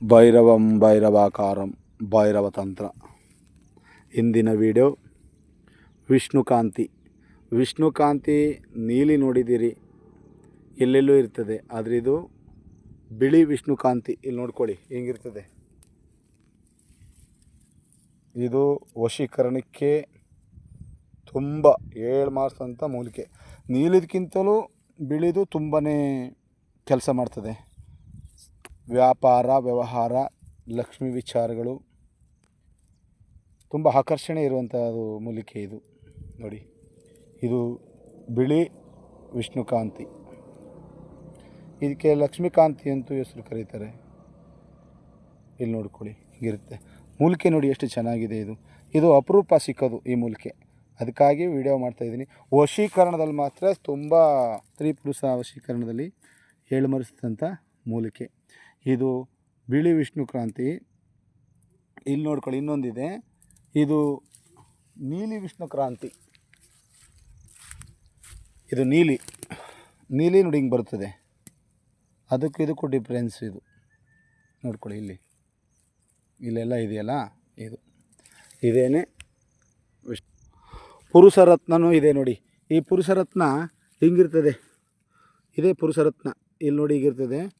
ಭೈರವಂ ಭೈರವಾಕಾರಂ ಭೈರವ ತಂತ್ರ ಇಂದಿನ ವಿಡಿಯೋ ವಿಷ್ಣುಕಾಂತಿ. ವಿಷ್ಣುಕಾಂತಿ ನೀಲಿ ನೋಡಿದ್ದೀರಿ. ಎಲ್ಲೆಲ್ಲೂ ಇರ್ತದೆ, ಆದರೆ ಇದು ಬಿಳಿ ವಿಷ್ಣುಕಾಂತಿ. ಇಲ್ಲಿ ನೋಡ್ಕೊಳ್ಳಿ, ಹೆಂಗಿರ್ತದೆ. ಇದು ವಶೀಕರಣಕ್ಕೆ ತುಂಬ ಏಳು ಮಾರ್ಸ್ ಅಂತ ಮೂಲಿಕೆ ನೀಲಿದಕ್ಕಿಂತಲೂ ಬಿಳಿದು ತುಂಬಾ ಕೆಲಸ ಮಾಡ್ತದೆ. ವ್ಯಾಪಾರ, ವ್ಯವಹಾರ, ಲಕ್ಷ್ಮಿ ವಿಚಾರಗಳು. ತುಂಬ ಆಕರ್ಷಣೆ ಇರುವಂಥದ್ದು ಮೂಲಿಕೆ ಇದು. ನೋಡಿ, ಇದು ಬಿಳಿ ವಿಷ್ಣುಕಾಂತಿ. ಇದಕ್ಕೆ ಲಕ್ಷ್ಮೀಕಾಂತಿ ಅಂತೂ ಹೆಸರು ಕರೀತಾರೆ. ಇಲ್ಲಿ ನೋಡ್ಕೊಳ್ಳಿ, ಹೀಗಿರುತ್ತೆ. ಮೂಲಿಕೆ ನೋಡಿ ಎಷ್ಟು ಚೆನ್ನಾಗಿದೆ ಇದು. ಇದು ಅಪರೂಪ ಸಿಕ್ಕೋದು ಈ ಮೂಲಿಕೆ. ಅದಕ್ಕಾಗಿ ವಿಡಿಯೋ ಮಾಡ್ತಾಯಿದ್ದೀನಿ ವಶೀಕರಣದಲ್ಲಿ ಮಾತ್ರ ತುಂಬ ಸ್ತ್ರೀ ಪುರುಷ ವಶೀಕರಣದಲ್ಲಿ ಏಳುಮರಿಸಿದಂಥ ಮೂಲಿಕೆ. ಇದು ಬಿಳಿ ವಿಷ್ಣು ಕ್ರಾಂತಿ. ಇಲ್ಲಿ ನೋಡ್ಕೊಳ್ಳಿ, ಇನ್ನೊಂದಿದೆ. ಇದು ನೀಲಿ ವಿಷ್ಣು ಕ್ರಾಂತಿ. ಇದು ನೀಲಿ. ನೀಲಿ ನೋಡಿ ಹಿಂಗೆ ಬರ್ತದೆ. ಅದಕ್ಕೂ ಇದಕ್ಕೂ ಡಿಫ್ರೆನ್ಸ್ ಇದು. ನೋಡ್ಕೊಳ್ಳಿ ಇಲ್ಲಿ. ಇಲ್ಲೆಲ್ಲ ಇದೆಯಲ್ಲ? ಇದು. ಇದೇನೆ ವಿಶ್ ಪುರುಷರತ್ನನೂ ಇದೆ ನೋಡಿ. ಈ ಪುರುಷರತ್ನ ಹಿಂಗಿರ್ತದೆ. ಇದೇ ಪುರುಷರತ್ನ. ಇಲ್ಲಿ ನೋಡಿ ಹೀಗಿರ್ತದೆ.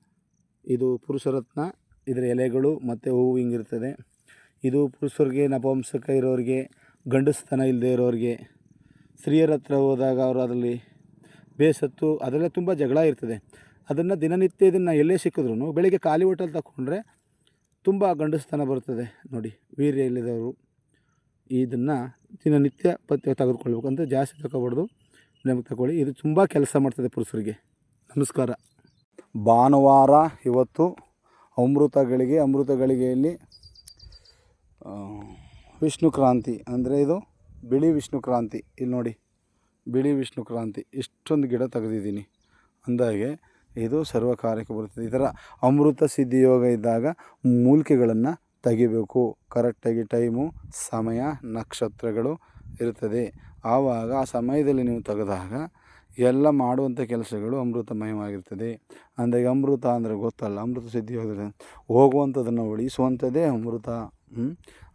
ಇದು ಪುರುಷರತ್ನ, ಇದರ ಎಲೆಗಳು ಮತ್ತು ಹೂವು ಹಿಂಗಿರ್ತದೆ. ಇದು ಪುರುಷರಿಗೆ, ನಪುಂಸಕ ಇರೋರಿಗೆ, ಗಂಡಸ್ತನ ಇಲ್ಲದೆ ಇರೋರಿಗೆ, ಸ್ತ್ರೀಯರ ಹತ್ರ ಹೋದಾಗ ಅವರು ಅದರಲ್ಲಿ ಬೇಸತ್ತು, ಅದರಲ್ಲೇ ತುಂಬ ಜಗಳ ಇರ್ತದೆ. ಅದನ್ನು ದಿನನಿತ್ಯ ಇದನ್ನು ಎಲ್ಲೇ ಸಿಕ್ಕಿದ್ರು ಬೆಳಿಗ್ಗೆ ಖಾಲಿ ಹೋಟೆಲ್ ತಗೊಂಡ್ರೆ ತುಂಬ ಗಂಡಸ್ತನ ಬರ್ತದೆ. ನೋಡಿ, ವೀರ್ಯ ಇಲ್ಲದವರು ಇದನ್ನು ದಿನನಿತ್ಯ ಪಥ್ಯ ತೆಗೆದುಕೊಳ್ಬೇಕು ಅಂತ ಜಾಸ್ತಿ ತಗೋಬಾರ್ದು ನಮಗೆ ತಗೊಳ್ಳಿ. ಇದು ತುಂಬ ಕೆಲಸ ಮಾಡ್ತದೆ ಪುರುಷರಿಗೆ. ನಮಸ್ಕಾರ. ಭಾನುವಾರ ಇವತ್ತು ಅಮೃತ ಗಳಿಗೆ ಅಮೃತ ವಿಷ್ಣು ಕ್ರಾಂತಿ. ಅಂದರೆ ಇದು ಬಿಳಿ ವಿಷ್ಣು ಕ್ರಾಂತಿ. ಇಲ್ಲಿ ನೋಡಿ, ಬಿಳಿ ವಿಷ್ಣು ಕ್ರಾಂತಿ. ಇಷ್ಟೊಂದು ಗಿಡ ತೆಗೆದಿದ್ದೀನಿ. ಅಂದಾಗೆ ಇದು ಸರ್ವ ಕಾರ್ಯಕ್ಕೆ ಬರುತ್ತದೆ. ಇದರ ಅಮೃತ ಸಿದ್ಧಿಯೋಗ ಇದ್ದಾಗ ಮೂಲಿಕೆಗಳನ್ನು ತೆಗಿಬೇಕು. ಕರೆಕ್ಟಾಗಿ ಟೈಮು, ಸಮಯ, ನಕ್ಷತ್ರಗಳು ಇರುತ್ತದೆ ಆವಾಗ ಆ ಸಮಯದಲ್ಲಿ ನೀವು ತೆಗೆದಾಗ ಎಲ್ಲ ಮಾಡುವಂಥ ಕೆಲಸಗಳು ಅಮೃತಮಯವಾಗಿರ್ತದೆ. ಅಂದರೆ ಅಮೃತ ಅಂದರೆ ಗೊತ್ತಲ್ಲ, ಅಮೃತ ಸಿದ್ಧಿಯೋಗದಲ್ಲಿ ಹೋಗುವಂಥದ್ದನ್ನು ಉಳಿಸುವಂಥದ್ದೇ ಅಮೃತ?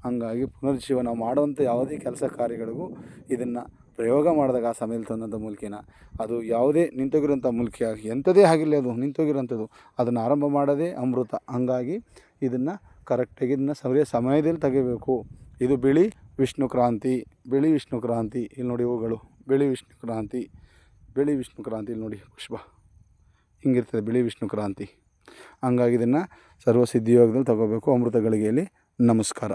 ಹಂಗಾಗಿ ಪುನರ್ಜೀವನ ಮಾಡುವಂಥ ಯಾವುದೇ ಕೆಲಸ ಕಾರ್ಯಗಳಿಗೂ ಇದನ್ನು ಪ್ರಯೋಗ ಮಾಡಿದಾಗ ಆ ಸಮಯದಲ್ಲಿ ತಂದಂಥ ಮೂಲಿಕೆನ. ಅದು ಯಾವುದೇ ನಿಂತೋಗಿರೋಂಥ ಮೂಲಿಕೆ ಎಂಥದೇ ಆಗಿರಲಿ ಅದು ನಿಂತೋಗಿರೋಂಥದ್ದು ಅದನ್ನು ಆರಂಭ ಮಾಡೋದೇ ಅಮೃತ. ಹಂಗಾಗಿ ಇದನ್ನು ಕರೆಕ್ಟಾಗಿ ಇದನ್ನು ಸರಿಯ ಸಮಯದಲ್ಲಿ ತೆಗಿಬೇಕು ಇದು ಬಿಳಿ ವಿಷ್ಣು ಕ್ರಾಂತಿ, ಬಿಳಿ ವಿಷ್ಣು ಕ್ರಾಂತಿ, ಇಲ್ಲಿ ನೋಡಿ ಹೂಗಳು. ಬಿಳಿ ವಿಷ್ಣು ಕ್ರಾಂತಿ, ಬಿಳಿ ವಿಷ್ಣು ಕ್ರಾಂತಿ, ಇಲ್ಲಿ ನೋಡಿ ಪುಷ್ಪ. ಹಿಂಗಿರ್ತದೆ ಬಿಳಿ ವಿಷ್ಣು ಕ್ರಾಂತಿ. ಹಂಗಾಗಿ ಇದನ್ನು ಸರ್ವಸಿದ್ಧಿಯೋಗದಲ್ಲಿ ತಗೋಬೇಕು. ಅಮೃತ ಗಳಿಗೆಯಲ್ಲಿ ನಮಸ್ಕಾರ.